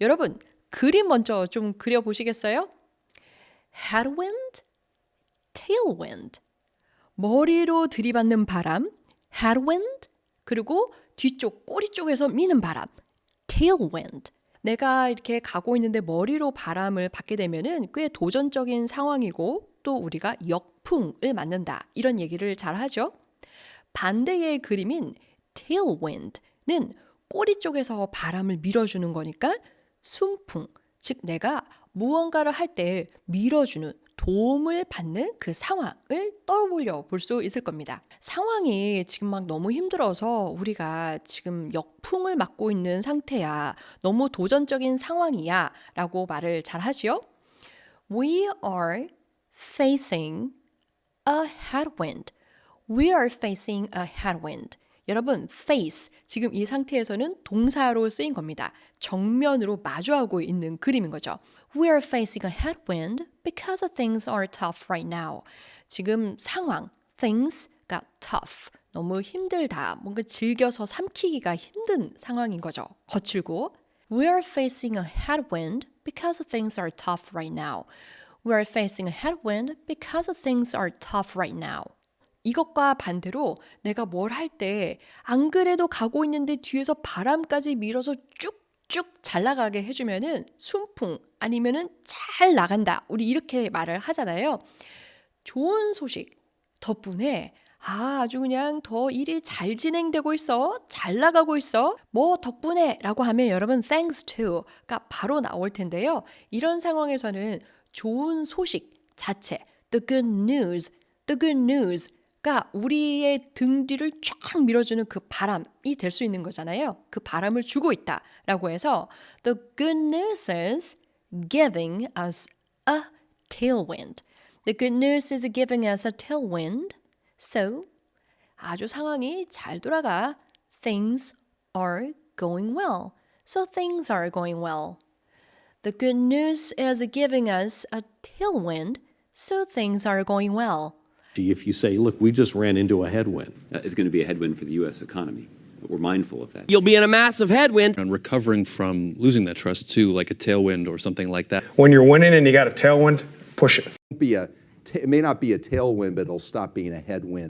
여러분, 그림 먼저 좀 그려 보시겠어요? headwind, tailwind. 머리로 들이받는 바람, headwind. 그리고 뒤쪽 꼬리 쪽에서 미는 바람, tailwind. 내가 이렇게 가고 있는데 머리로 바람을 받게 되면은 꽤 도전적인 상황이고 또 우리가 역풍을 맞는다. 이런 얘기를 잘 하죠. 반대의 그림인 tailwind는 꼬리 쪽에서 바람을 밀어주는 거니까 순풍, 즉 내가 무언가를 할 때 밀어주는 도움을 받는 그 상황을 떠올려 볼 수 있을 겁니다. 상황이 지금 막 너무 힘들어서 우리가 지금 역풍을 맞고 있는 상태야. 너무 도전적인 상황이야. 라고 말을 잘 하지요. We are facing a headwind. We are facing a headwind. 여러분, face 지금 이 상태에서는 동사로 쓰인 겁니다. 정면으로 마주하고 있는 그림인 거죠. We are facing a headwind because things are tough right now. 지금 상황, things가 tough. 너무 힘들다. 뭔가 즐겨서 삼키기가 힘든 상황인 거죠. 거칠고. We are facing a headwind because things are tough right now. We are facing a headwind because things are tough right now. 이것과 반대로 내가 뭘 할 때 안 그래도 가고 있는데 뒤에서 바람까지 밀어서 쭉쭉 잘 나가게 해주면은 순풍 아니면은 잘 나간다. 우리 이렇게 말을 하잖아요. 좋은 소식 덕분에 아, 아주 그냥 더 일이 잘 진행되고 있어. 잘 나가고 있어. 뭐 덕분에 라고 하면 여러분 thanks to가 바로 나올 텐데요. 이런 상황에서는 좋은 소식 자체 the good news, the good news 가 우리의 등 뒤를 쫙 밀어주는 그 바람이 될 수 있는 거잖아요. 그 바람을 주고 있다라고 해서 the good news is giving us a tailwind. The good news is giving us a tailwind. So 아주 상황이 잘 돌아가. Things are going well. So things are going well. The good news is giving us a tailwind, so things are going well. If you say, look, we just ran into a headwind, That is going to be a headwind for the U.S. economy. We're mindful of that. You'll be in a massive headwind. and recovering from losing that trust too, like a tailwind or something like that. When you're winning and you got a tailwind, push it. be a, it may not be a tailwind, but it'll stop being a headwind.